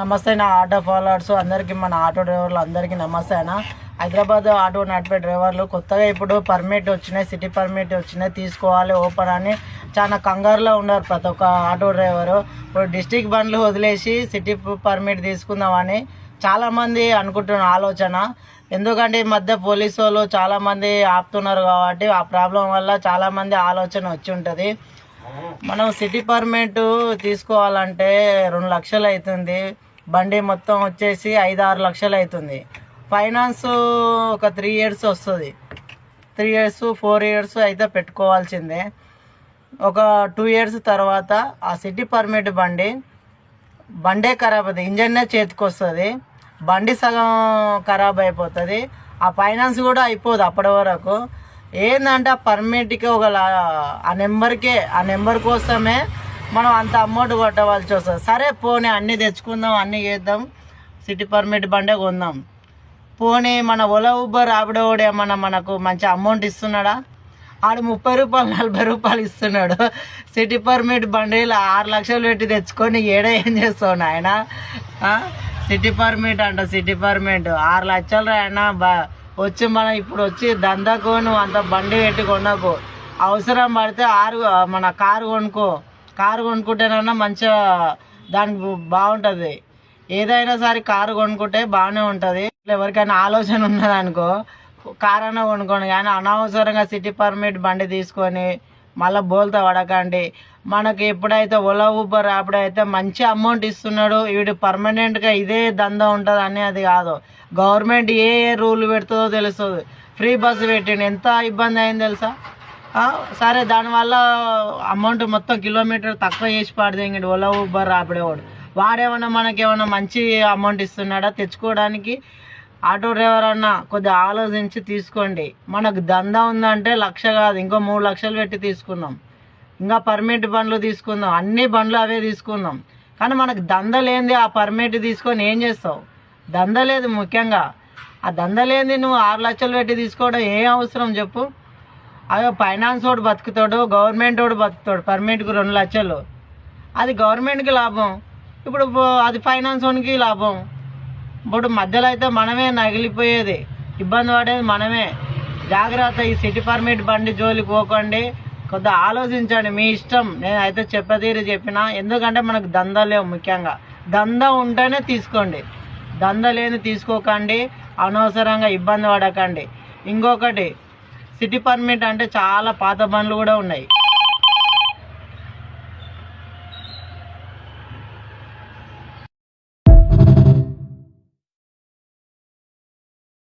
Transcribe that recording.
నమస్తే నా auto followers అందరికీ మన ఆటో డ్రైవర్లు అందరికీ నమస్తే అన్న. హైదరాబాద్ ఆటో నడిపే డ్రైవర్లు కొత్తగా ఇప్పుడు పర్మిట్ వచ్చినాయి సిటీ పర్మిట్ వచ్చినాయి తీసుకోవాలి ఓపెన్ అని చాలా కంగారులో ఉన్నారు ప్రతి ఒక్క ఆటో డ్రైవరు. ఇప్పుడు డిస్టిక్ బండ్లు వదిలేసి సిటీ పర్మిట్ తీసుకుందామని చాలామంది అనుకుంటున్న ఆలోచన. ఎందుకంటే ఈ మధ్య పోలీసు వాళ్ళు చాలామంది ఆపుతున్నారు కాబట్టి ఆ ప్రాబ్లం వల్ల చాలామంది ఆలోచన వచ్చి ఉంటుంది. మనం సిటీ పర్మిట్ తీసుకోవాలంటే రెండు లక్షలు అవుతుంది బండి మొత్తం వచ్చేసి ఐదు ఆరు లక్షలు అవుతుంది. ఫైనాన్స్ ఒక త్రీ ఇయర్స్ వస్తుంది. త్రీ ఇయర్స్ ఫోర్ ఇయర్స్ అయితే పెట్టుకోవాల్సిందే. ఒక టూ ఇయర్స్ తర్వాత ఆ సిటీ పర్మిట్ బండి బండే ఖరాబ్ అవుతుంది. ఇంజన్నే చేతికి వస్తుంది. బండి సగం ఖరాబ్ అయిపోతుంది. ఆ ఫైనాన్స్ కూడా అయిపోదు అప్పటి వరకు. ఏంటంటే ఆ పర్మిట్కి ఒక ఆ నెంబర్కే ఆ నెంబర్ కోసమే మనం అంత అమౌంట్ కొట్టవలసి వస్తుంది. సరే పోనీ అన్నీ తెచ్చుకుందాం అన్నీ చేద్దాం. సిటీ పర్మిట్ బండే కొందాం. పోనీ మన ఓలా ఊబర్ ఆవిడోడు ఏమన్నా మనకు మంచి అమౌంట్ ఇస్తున్నాడా? ఆడు ముప్పై రూపాయలు నలభై రూపాయలు ఇస్తున్నాడు. సిటీ పర్మిట్ బండిలు ఆరు లక్షలు పెట్టి తెచ్చుకొని ఏడా ఏం చేస్తావు నాయన? సిటీ పర్మిట్ అంట సిటీ పర్మిట్. ఆరు లక్షలు ఆయన వచ్చి మనం ఇప్పుడు వచ్చి దందాకు నువ్వు అంత బండి పెట్టి కొనకు. అవసరం పడితే ఆరు మన కారు కొనుక్కో. కారు కొనుక్కుంటేనన్నా మంచిగా దానికి బాగుంటుంది. ఏదైనా సరే కారు కొనుక్కుంటే బాగానే ఉంటుంది. ఎవరికైనా ఆలోచన ఉన్నదనుకో కారు అన్నా కొనుక్కోండి. కానీ అనవసరంగా సిటీ పర్మిట్ బండి తీసుకొని మళ్ళీ బోల్తా పడకండి. మనకి ఎప్పుడైతే ఓలా ఊబర్ అప్పుడైతే మంచి అమౌంట్ ఇస్తున్నాడు వీడు పర్మనెంట్గా ఇదే దందా ఉంటుంది అని అది కాదు. గవర్నమెంట్ ఏ ఏ రూల్ పెడుతుందో తెలుస్తుంది. ఫ్రీ బస్సు పెట్టిండు. ఎంత ఇబ్బంది అయింది తెలుసా? సరే దానివల్ల అమౌంట్ మొత్తం కిలోమీటర్ తక్కువ చేసి పాడదేంగండి ఓలా ఊబర్ రాపిడేవాడు వాడేమన్నా మనకేమన్నా మంచి అమౌంట్ ఇస్తున్నాడా తెచ్చుకోవడానికి? ఆటో డ్రైవర్ అన్న కొద్దిగా ఆలోచించి తీసుకోండి. మనకు దందా ఉందంటే లక్ష కాదు ఇంకో మూడు లక్షలు పెట్టి తీసుకుందాం. ఇంకా పర్మిట్ బండ్లు తీసుకుందాం. అన్ని బండ్లు అవే తీసుకుందాం. కానీ మనకు దంద లేనిది ఆ పర్మిట్ తీసుకొని ఏం చేస్తావు? దంద లేదు ముఖ్యంగా. ఆ దంద లేనిది నువ్వు ఆరు లక్షలు పెట్టి తీసుకోవడం ఏం అవసరం చెప్పు? అదో ఫైనాన్స్ వాడు బతుకుతాడు గవర్నమెంట్ వాడు బతుకుతాడు పర్మిట్కి రెండు లక్షలు. అది గవర్నమెంట్కి లాభం. ఇప్పుడు అది ఫైనాన్స్ వానికి లాభం. ఇప్పుడు మధ్యలో అయితే మనమే నగిలిపోయేది. ఇబ్బంది పడేది మనమే. జాగ్రత్త ఈ సిటీ పర్మిట్ బండి జోలికి పోకండి. కొద్దిగా ఆలోచించండి మీ ఇష్టం. నేను అయితే చెప్పిన ఎందుకంటే మనకు దందా లేవు ముఖ్యంగా. దందా ఉంటేనే తీసుకోండి. దందా లేని తీసుకోకండి. అనవసరంగా ఇబ్బంది పడకండి. ఇంకొకటి సిటీ పర్మిట్ అంటే చాలా పాత బండ్లు కూడా ఉన్నాయి.